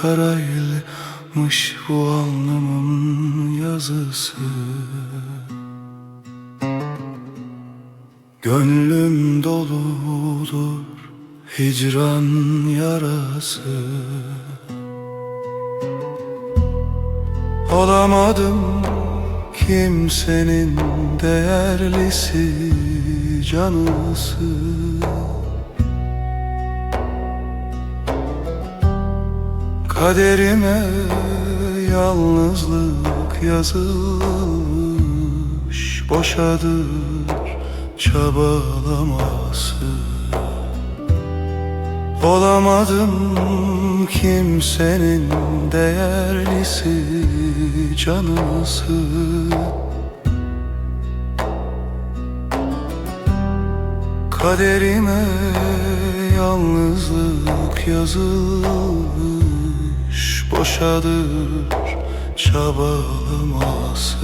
karaymış bu alnımın yazısı. Gönlüm doludur hicran yarası. Olamadım kimsenin değerlisi canısı Kaderime yalnızlık yazılmış Boşadır çabalaması. Olamadım kimsenin değerlisi canısı. Kaderime yalnızlık yazılmış Boşadır çabalaması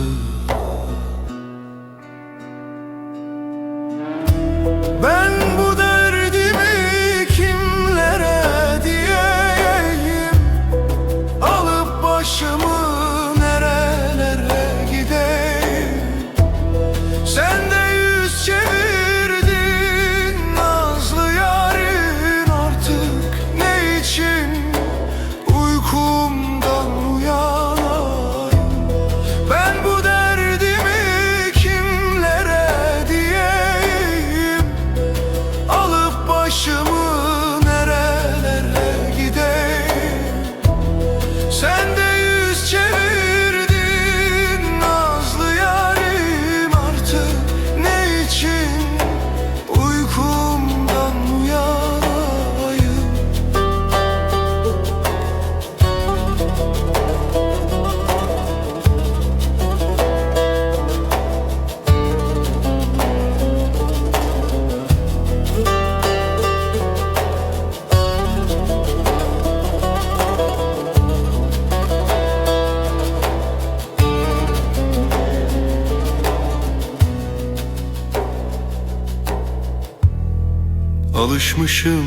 Alışmışım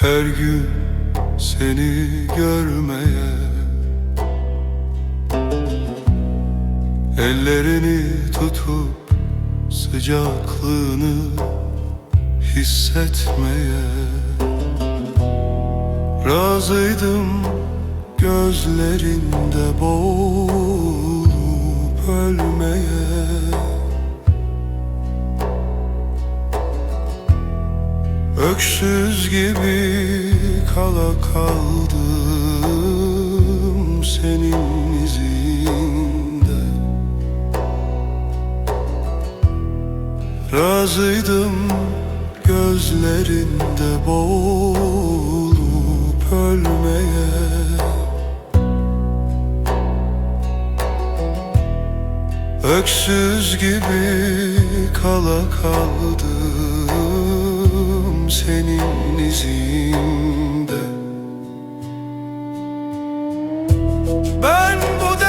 her gün seni görmeye. Ellerini tutup sıcaklığını hissetmeye. Razıydım gözlerinde boğulup ölmeye Öksüz gibi kala kaldım senin izinde. Razıydım gözlerinde boğulup ölmeye. Öksüz gibi kala kaldım senin izinde. Ben bu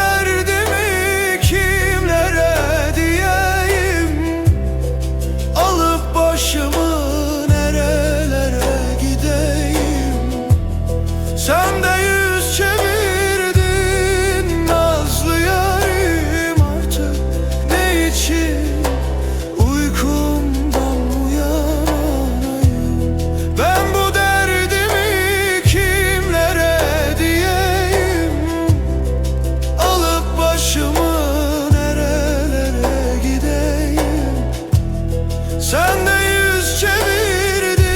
Sen de yüz çevirdin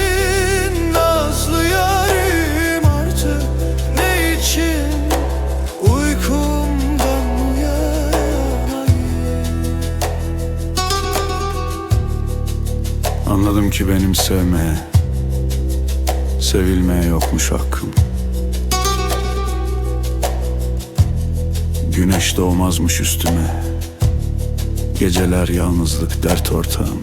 nazlı yarim artık ne için uykumdan uyanayım Anladım ki benim sevmeye, sevilmeye yokmuş hakkım. Güneş doğmazmış üstüme, geceler yalnızlık dert ortağım.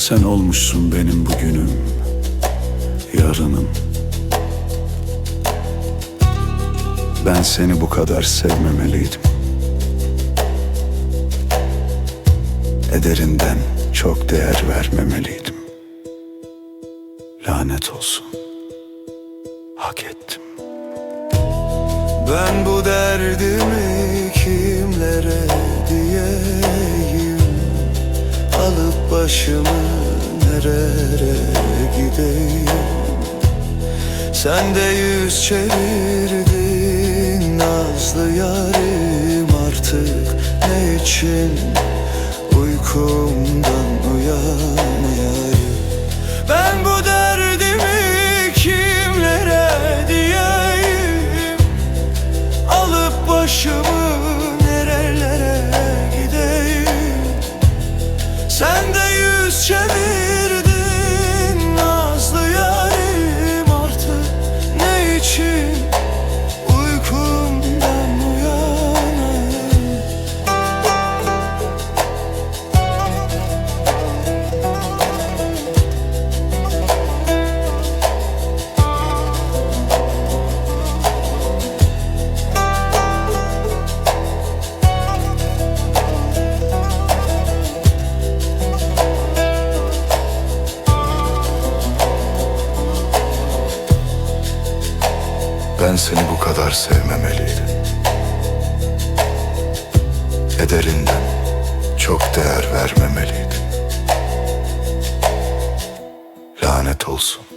Sen olmuşsun benim bugünüm, yarınım. Ben seni bu kadar sevmemeliydim. Ederinden çok değer vermemeliydim. Lanet olsun. hak ettim. Ben bu derdimi Sen de yüz çevirdin nazlı yarim artık Ne için uykumdan uyanmayayım Ben bu derdimi kimlere diyeyim? Alıp başımı Ben seni bu kadar sevmemeliydim. Ederinden çok değer vermemeliydim. Lanet olsun.